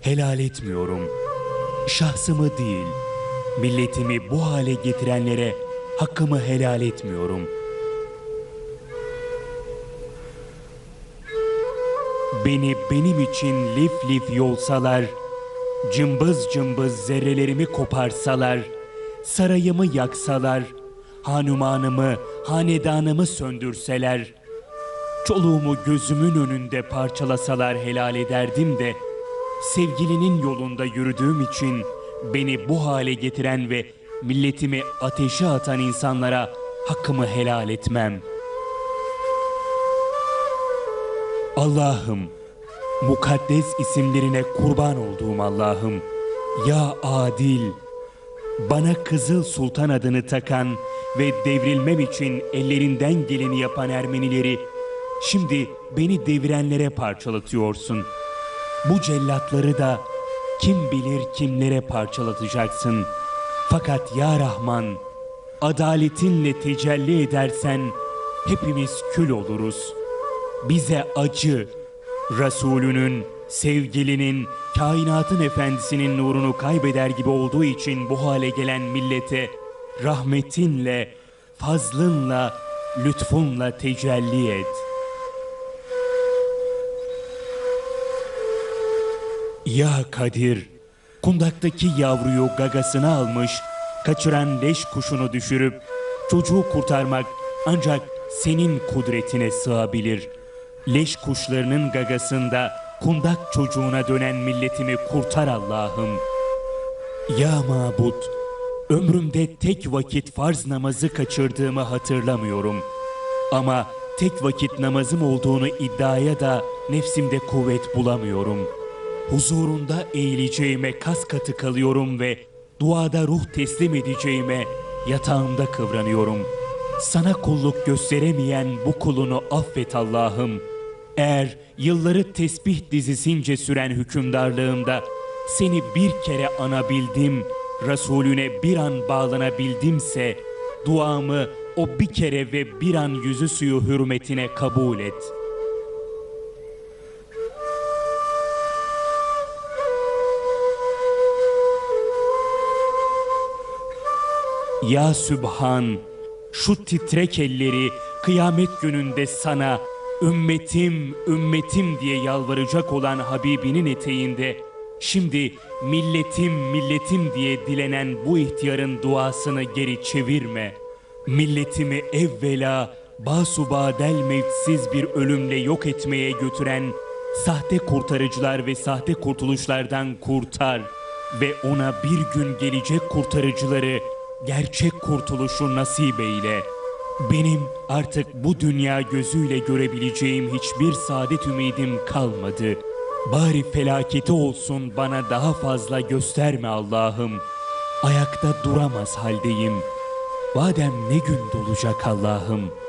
helal etmiyorum. Şahsımı değil, milletimi bu hale getirenlere hakkımı helal etmiyorum. Beni benim için lif lif yolsalar, cımbız cımbız zerrelerimi koparsalar, sarayımı yaksalar, hanumanımı, hanedanımı söndürseler, çoluğumu gözümün önünde parçalasalar helal ederdim de, sevgilinin yolunda yürüdüğüm için beni bu hale getiren ve milletimi ateşe atan insanlara hakkımı helal etmem. Allah'ım, mukaddes isimlerine kurban olduğum Allah'ım, ya adil, bana Kızıl Sultan adını takan ve devrilmem için ellerinden geleni yapan Ermenileri, şimdi beni devirenlere parçalatıyorsun. Bu cellatları da kim bilir kimlere parçalatacaksın. Fakat ya Rahman, adaletinle tecelli edersen hepimiz kül oluruz. Bize acı, Resulünün, sevgilinin, kainatın efendisinin nurunu kaybeder gibi olduğu için bu hale gelen millete rahmetinle, fazlınla, lütfunla tecelli et. Ya Kadir, kundaktaki yavruyu gagasına almış, kaçıran leş kuşunu düşürüp çocuğu kurtarmak ancak senin kudretine sığabilir. Leş kuşlarının gagasında kundak çocuğuna dönen milletimi kurtar Allah'ım. Ya mabut, ömrümde tek vakit farz namazı kaçırdığımı hatırlamıyorum. Ama tek vakit namazım olduğunu iddiaya da nefsimde kuvvet bulamıyorum. Huzurunda eğileceğime kas katı kalıyorum ve duada ruh teslim edeceğime yatağımda kıvranıyorum. Sana kulluk gösteremeyen bu kulunu affet Allah'ım. Eğer yılları tesbih dizisince süren hükümdarlığımda seni bir kere anabildim, Resulüne bir an bağlanabildimse duamı o bir kere ve bir an yüzü suyu hürmetine kabul et. Ya Sübhan, şu titrek elleri kıyamet gününde sana ümmetim, ümmetim diye yalvaracak olan Habibinin eteğinde şimdi milletim, milletim diye dilenen bu ihtiyarın duasını geri çevirme. Milletimi evvela basubadel mevtsiz bir ölümle yok etmeye götüren sahte kurtarıcılar ve sahte kurtuluşlardan kurtar ve ona bir gün gelecek kurtarıcıları gerçek kurtuluşu nasip eyle. Benim artık bu dünya gözüyle görebileceğim hiçbir saadet ümidim kalmadı. Bari felaketi olsun bana daha fazla gösterme Allah'ım. Ayakta duramaz haldeyim. Badem ne gün dolacak Allah'ım.''